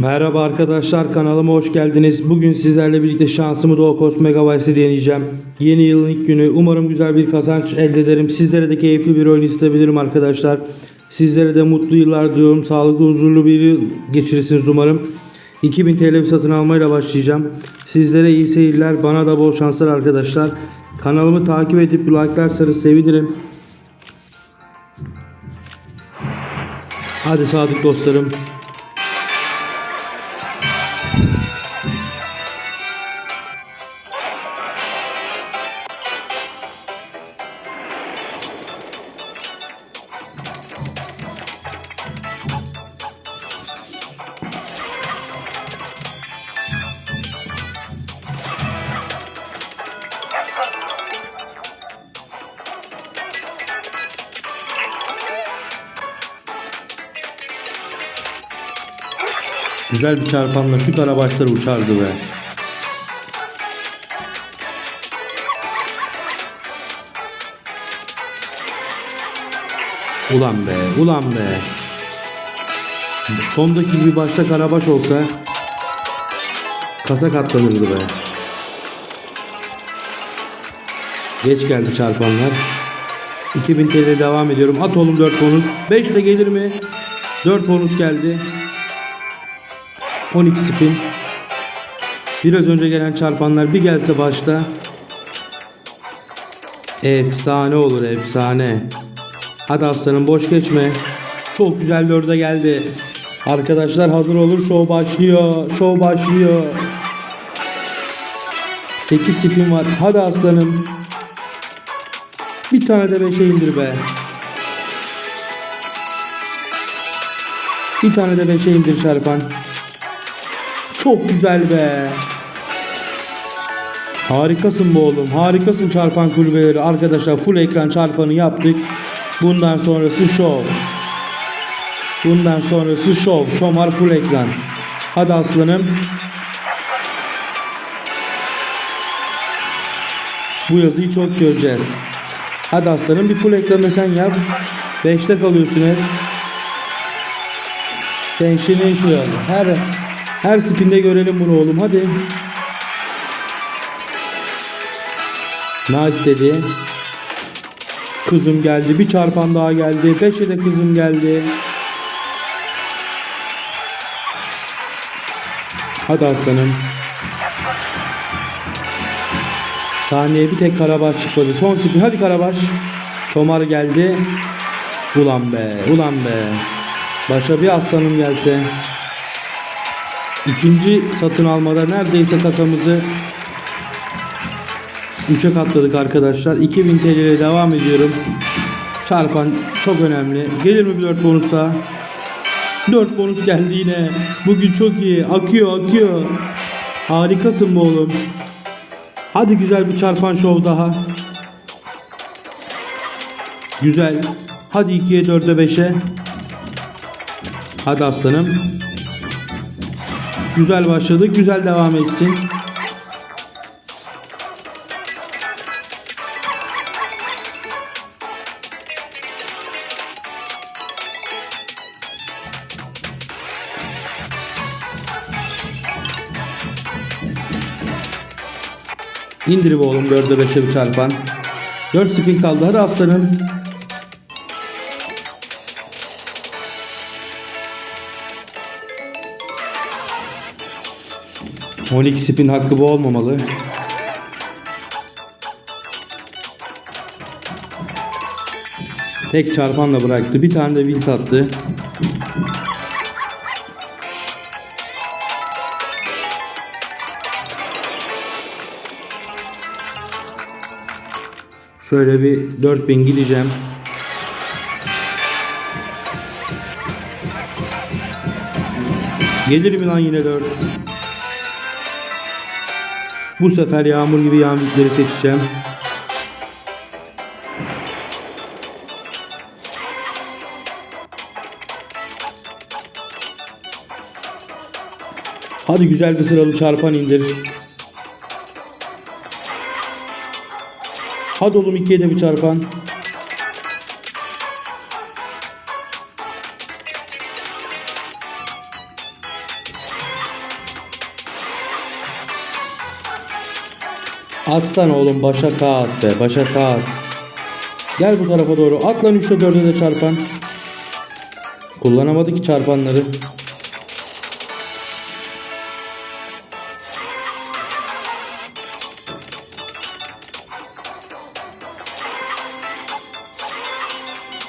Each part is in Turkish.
Merhaba arkadaşlar kanalıma hoş geldiniz. Bugün sizlerle birlikte şansımı Doğu Megabyte'ı deneyeceğim. Yeni yılın ilk günü. Umarım güzel bir kazanç elde ederim. Sizlere de keyifli bir oyun isteyebilirim arkadaşlar. Sizlere de mutlu yıllar diliyorum. Sağlıklı, huzurlu bir yıl geçirirsiniz umarım. 2000 TL satın almayla başlayacağım. Sizlere iyi seyirler. Bana da bol şanslar arkadaşlar. Kanalımı takip edip like'larsanız sevinirim. Hadi sadık dostlarım. Güzel bir çarpanla şu karabaşları uçardı be. Ulan be, ulan be. Sondaki gibi başta karabaş olsa kasa katlanırdı be. Geç geldi çarpanlar. 2000 TL devam ediyorum. At oğlum 4 bonus. 5 de gelir mi? 4 bonus geldi. 12 spin. Biraz önce gelen çarpanlar bir gelse başta. Efsane olur efsane. Hadi aslanım boş geçme. Çok güzel dörde geldi. Arkadaşlar hazır olur. Show başlıyor. Show başlıyor. 8 spin var. Hadi aslanım. Bir tane de 5'e indir be. Bir tane de 5'e indir çarpan. Çok güzel be. Harikasın bu oğlum. Harikasın çarpan kulübeleri. Arkadaşlar full ekran çarpanı yaptık. Bundan sonrası şov. Bundan sonrası şov. Çomar full ekran. Hadi aslanım. Bu yazıyı çok göreceğiz. Hadi aslanım bir full ekranı sen yap. 5'te kalıyorsun hep. Sensational. Her her spinde görelim bunu oğlum hadi. Nice dedi. Kızım geldi. Bir çarpan daha geldi. Beşe de kızım geldi. Hadi aslanım. Saniye bir tek Karabaş çıkmadı. Son spin. Hadi Karabaş. Tomar geldi. Ulan be. Ulan be. Başa bir aslanım gelse. İkinci satın almada neredeyse kasamızı 3'e katladık arkadaşlar. 2000 TL devam ediyorum. Çarpan çok önemli. Gelir mi bir 4 bonus daha? 4 bonus geldi yine. Bugün çok iyi. Akıyor akıyor. Harikasın bu oğlum. Hadi güzel bir çarpan şov daha. Güzel. Hadi 2'ye 4'e 5'e. Hadi aslanım. Güzel başladık. Güzel devam etsin. İndir bu oğlum 4'e 5'e bir çarpan. 4 spin kaldı. Hadi aslanım. ...12 spin hakkı bu olmamalı. Tek çarpanla bıraktı. Bir tane de wilt attı. Şöyle bir 4000 gideceğim. Gelir mi lan yine 4? Bu sefer yağmur gibi yağmurları seçeceğim. Hadi güzel bir sıralı çarpan indir. Hadi oğlum ikiye de bir çarpan. Atsana oğlum başa kağıt be başa kağıt. Gel bu tarafa doğru. At lan 3'te 4'e de çarpan. Kullanamadı ki çarpanları.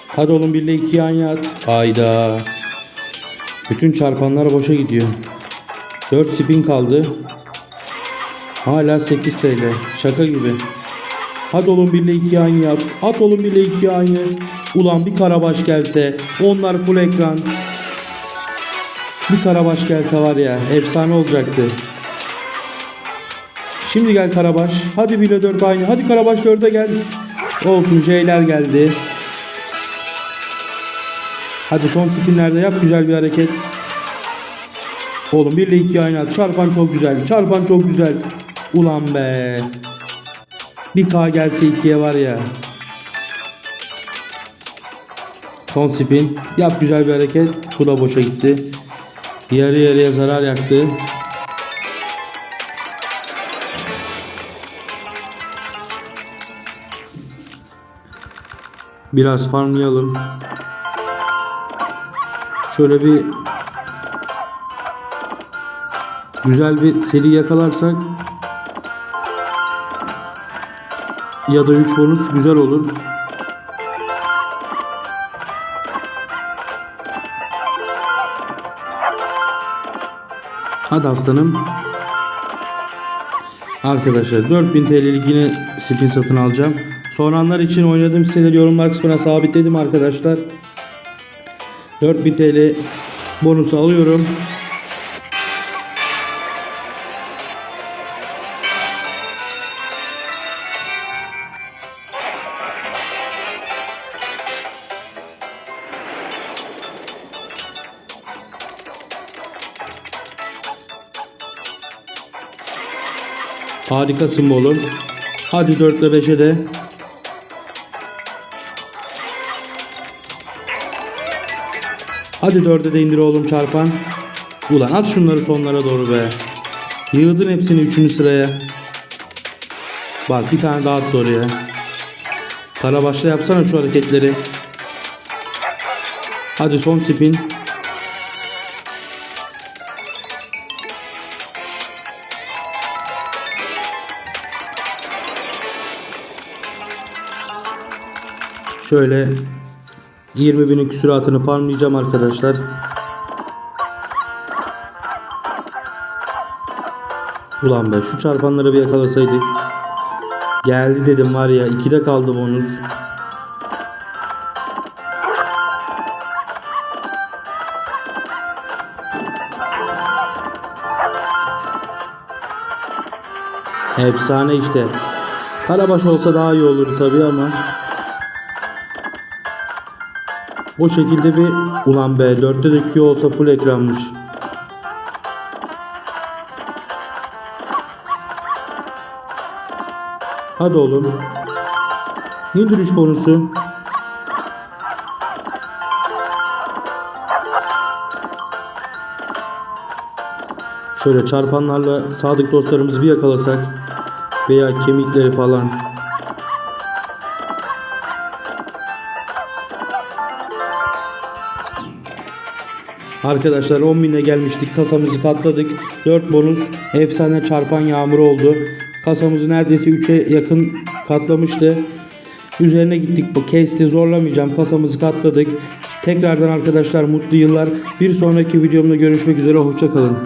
Hadi oğlum 1 ile 2 yan yat. Hayda. Bütün çarpanlar boşa gidiyor. 4 spin kaldı. Hala 8 TL. Şaka gibi. Hadi oğlum 1 ile 2 yan yap. At oğlum 1 ile 2 yan yap. Ulan bir karabaş gelse. Onlar full ekran. Bir karabaş gelse var ya. Efsane olacaktı. Şimdi gel Karabaş. Hadi 1 ile 4 aynı. Hadi Karabaş 4'e gel. Olsun C'ler geldi. Hadi son spinlerde yap güzel bir hareket. Oğlum 1 ile 2 aynı at. Çarpan çok güzel. Çarpan çok güzel. Ulan be. Bir K gelse 2'ye var ya. Son spin. Yap güzel bir hareket. Bu da boşa gitti. Yarı yarıya zarar yaktı. Biraz farmlayalım. Şöyle bir güzel bir seri yakalarsak ya da 3 bonus güzel olur. Hadi aslanım. Arkadaşlar 4000 TL'lik yine spin satın alacağım. Sonranlar için oynadığım siteleri yorumlar kısmına sabitledim arkadaşlar. 4000 TL bonusu alıyorum. Harikasın oğlum. Hadi 4 ile 5'e de. Hadi 4'e de indir oğlum çarpan. Ulan at şunları sonlara doğru be. Yığdın hepsini 3. sıraya. Bak bir tane daha at oraya. Karabaşla yapsana şu hareketleri. Hadi son spin. Şöyle 20 binin küsuratını farmlayacağım arkadaşlar. Ulan be şu çarpanları bir yakalasaydık. Geldi dedim var ya 2'de kaldı bonus. Efsane işte. Karabaş olsa daha iyi olur tabii ama. O şekilde bir ulan be 4'te de Q olsa full ekranmış. Hadi oğlum. İndir 3 bonusu. Şöyle çarpanlarla sadık dostlarımızı bir yakalasak veya kemikleri falan. Arkadaşlar 10 bine gelmiştik. Kasamızı katladık. 4 bonus efsane çarpan yağmur oldu. Kasamızı neredeyse 3'e yakın katlamıştı. Üzerine gittik bu kesti zorlamayacağım. Kasamızı katladık. Tekrardan arkadaşlar mutlu yıllar. Bir sonraki videomda görüşmek üzere. Hoşçakalın.